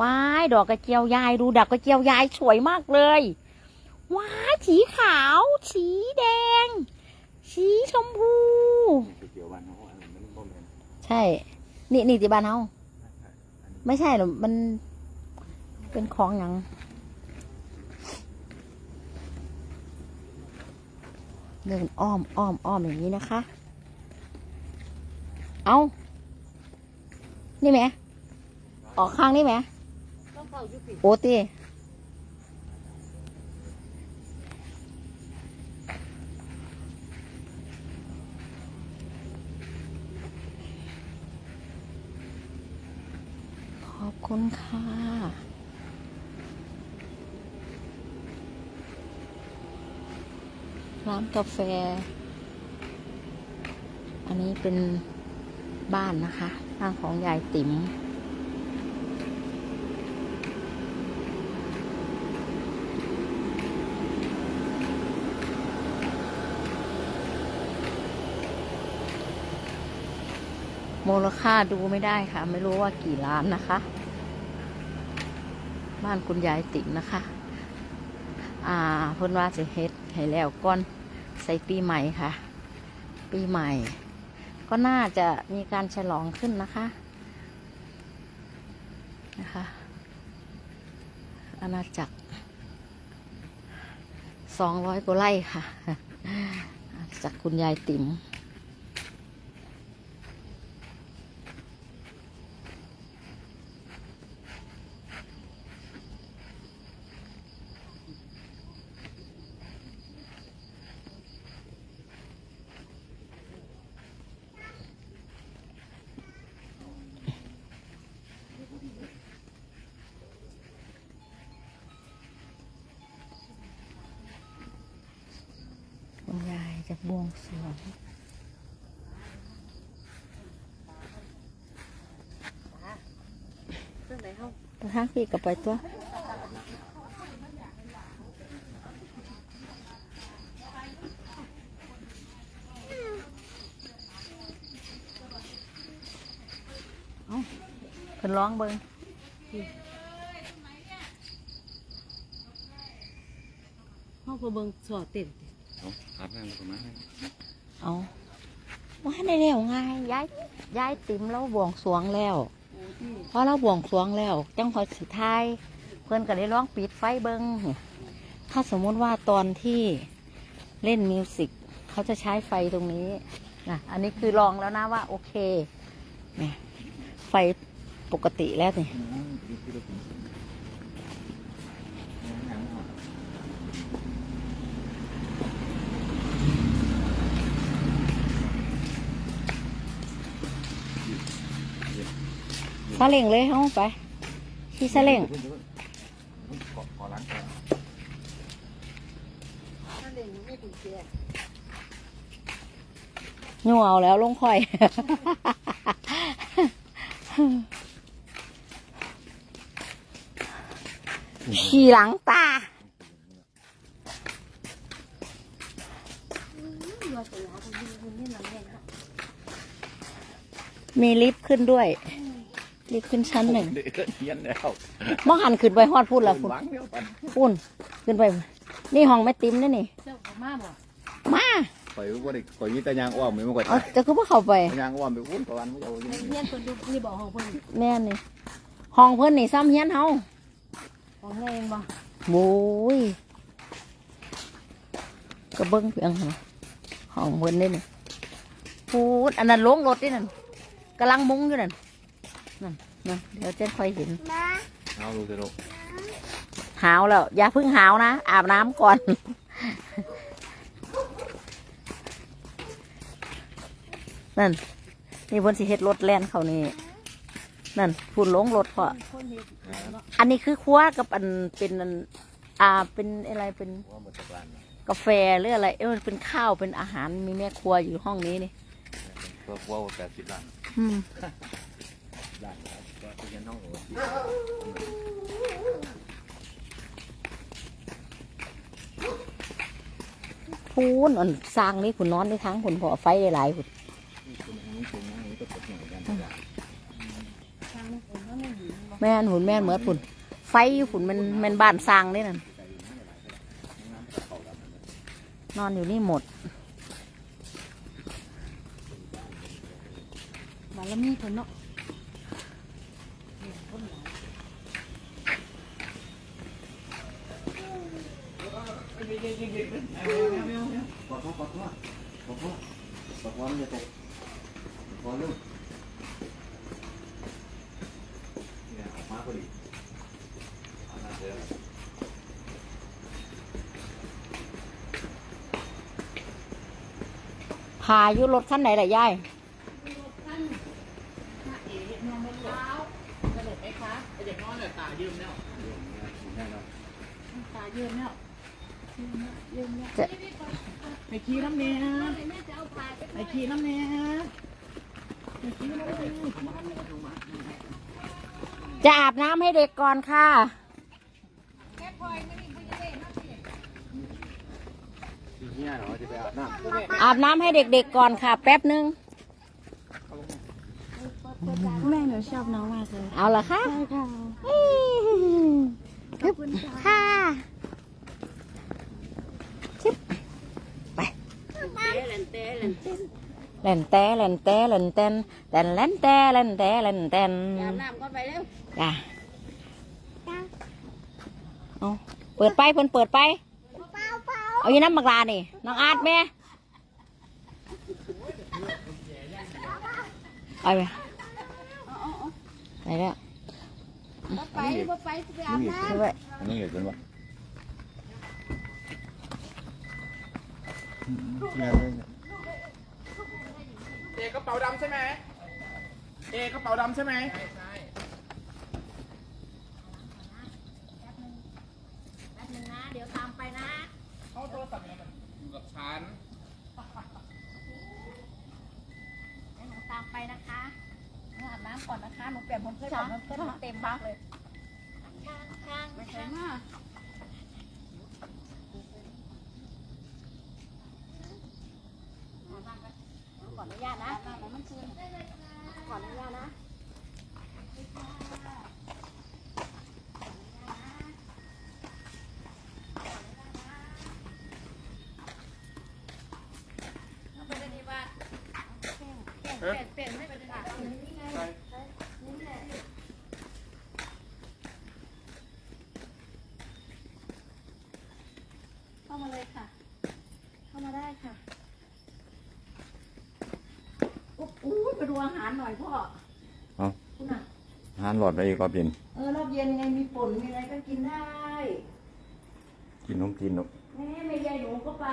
ว้ายดอกกระเจียวยายดูดอกกระเจียวยายสวยมากเลยว้าสีขาว สีแดง สีชมพู ใช่ นี่นี่ที่บ้านเฮาไม่ใช่หรอกมันเป็นของหยังเดินอ้อมอ้อมอ้อมอย่างนี้นะคะ เอานี่ไหม ออกข้างนี่ไหม เข้ายุติโอ้ตีขอบคุณค่ะร้านกาแฟ อันนี้เป็นบ้านนะคะบ้านของยายติ๋ม มูลค่าดูไม่ได้ค่ะ ไม่รู้ว่ากี่ล้านนะคะ บ้านคุณยายติ๋มนะคะ อ่าเพิ่นว่าจะเฮ็ดให้แล้วก่อนใส่ปีใหม่ค่ะ ปีใหม่ ก็น่าจะมีการฉลองขึ้นนะคะนะคะอาณาจักรสองร้อยกว่าไร่ค่ะ จากคุณยายติ๋ม คุณยาย จะบวงสรวงเรื่องไหนเข้าแต่ทางพี่ก็ไปตัวเอาเพิ่นร้องเบิงเข้าพอเบิ่งสอดเต็ม เอาอาบน้ำประมาณนั้นเอาว่าในเร็วง่ายย้ายย้ายติ๋มแล้วบวงสรวงแล้วเพราะเราบวงสรวงแล้ว จังคอยสุดท้าย เพื่อนก็เลยร้องปิดไฟเบิงถ้าสมมุติว่าตอนที่เล่นมิวสิกเขาจะใช้ไฟตรงนี้นะอันนี้คือลองแล้วนะว่าโอเคเนี่ยไฟปกติแล้วนี่ ซาเล่งเลยเฮ้าไปที่ซาเล่งขอล้างก่อนถ้าเล่นไม่ถึงเสียงูเอาแล้วลงคอย ขี่หลังตามีลิฟต์ขึ้นด้วย ลิฟต์ขึ้นชั้นหนึ่งเด็กก็เฮียนแล้วมองหันขึ้นไปฮอดพูดแล้วคุณหวังเดียวกันพุ่นขึ้นไป นี่ห้องแม่ติ๋มนี่นี่เจ้าของมาบ่มาข่อยว่าเด็กข่อยมีแต่ยางอ้อมไม่มาก่อนเอาจะคือว่าเข้าไปยางอ้อมไปพุ่นประวันไม่เอาในเฮียนคนดูนี่บอกของเพิ่นแม่นี่ห้องเพื่อนนี่ซ้ำเฮียนเฮาของแรงบ่โอ้ยก็เบิ้งเพียงหั่นน่ะห้องเพื่อนนี่นี่พูดอันนั้นลงรถนี่นั่นกำลังมุงอยู่นั่น นั่นนั่นเดี๋ยวเจ๊ค่อยเห็นเอาลูกเถอะลูกหาวแล้ว อย่าเพิ่งหาวนะ อาบน้ำก่อน นั่น นี่บนสิเฮ็ดรถแล่นเขานี่นั่นฝุ่นลงรถเพราะคนเฮ็ดเนาะอันนี้คือครัวกับอันเป็นอันอ่าเป็นอะไรเป็นว่าหมดจากร้านนะกาแฟหรืออะไรเอ้ยมันเป็นข้าวเป็นอาหารมีแม่ครัวอยู่ห้องนี้นี่เพื่อว่าแปดสิบล้าน อืมล้านครับว่าเฮียนห้องโอ้ยพูนอันสร้างนี่คุณนอนในทั้งคุณพอไฟได้หลายคุณแม่นหุ่นแม่นเหมือนฝุ่นไฟอยู่ฝุ่นมันมันบ้านสร้างนี่นั่นนอนอยู่นี่หมดบารมีเพิ่นเนาะ กดพ่อกดพ่อกดพ่อกดพ่อมันจะตกกดลูกเนี่ยออกมาพอดีเอาหน้าเสือพาอยู่รถคันไหนล่ะยาย แน่นอน ตาเยิ้มแล้วเยิ้มแล้ว จะไปขี่น้ำเนี้ยไปขี่น้ำเนี้ยไปขี่น้ำเนี้ยจะอาบน้ำให้เด็กก่อนค่ะเนี่ยเหรอจะไปอาบน้ำอาบน้ำให้เด็กๆก่อนค่ะ แป๊บนึงแม่หนูชอบน้องมากเลย เอาละคะใช่ค่ะขอบคุณค่ะชิบไป เล่นแต่เล่นแต่เล่นแต่เล่นแต่เล่นเล่นแต่เล่นแต่เล่นแต่อาบน้ำก่อนไปเร็วจ้ะเอาเปิดไปเพิ่นเปิดไป เอาอยู่น้ำมักลานี่น้องอาร์ตแม่เอาไปไปแล้วไปบ่ไปไปอาบน้ไปไว้อันนี้เหตุเป็นวะงานเลย เอกกระเป๋าดำใช่ไหมเอกกระเป๋าดำใช่ไหมเดี๋ยวตามไปนะ เขาโทรศัพท์อยู่กับฉันหนูตามไปนะคะหนูอาบน้ำก่อนนะคะ หนูเปลี่ยนผมเพื่อนก่อนเพื่อนเต็มมากเลย ข้างำไปใช่ไหม ข ออนุญาตนะมันชื้นขออนุญาตนะเข้ามาเลยค่ะ เข้ามาได้ค่ะ อู้ ไปดูอาหารหน่อยพ่อเอาคุณอะหานหลอดไปอีกรอบเย็นเออรอบเย็นไงมีป่นมีอะไรก็กินได้ กินนมกินนมแม่ไม่ยายหนูก็ไป